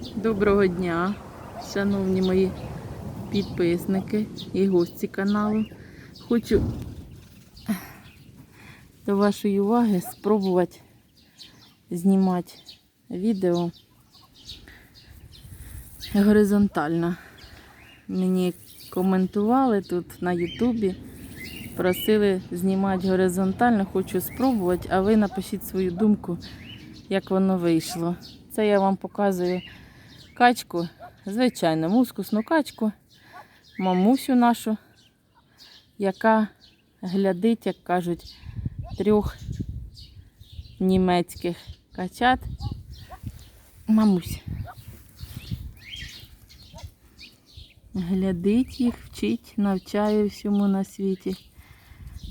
Доброго дня, шановні мої підписники і гості каналу. Хочу до вашої уваги спробувати знімати відео горизонтально. Мені коментували тут на Ютубі, просили знімати горизонтально, хочу спробувати, а ви напишіть свою думку, як воно вийшло. Це я вам показую качку, звичайно, мускусну качку, мамусю нашу, яка глядить, як кажуть, трьох німецьких качат. Мамусь. Глядить їх, вчить, навчає всьому на світі.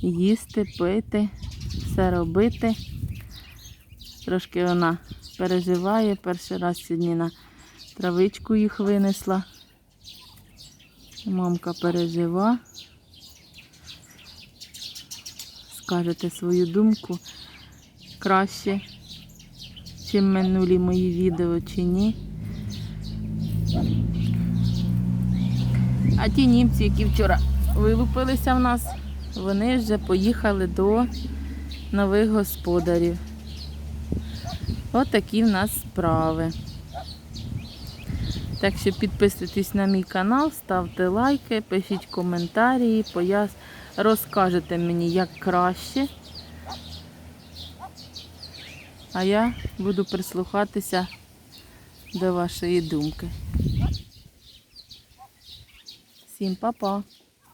Їсти, пити, все робити. Трошки вона переживає. Перший раз сьогодні на травичку їх винесла. Мамка пережива. Скажете свою думку краще, чим минулі мої відео чи ні. А ті німці, які вчора вилупилися в нас, вони вже поїхали до нових господарів. От в нас справи. Так що підписуйтесь на мій канал, ставте лайки, пишіть коментарі, пояс... розкажете мені, як краще. А я буду прислухатися до вашої думки. Всім па-па!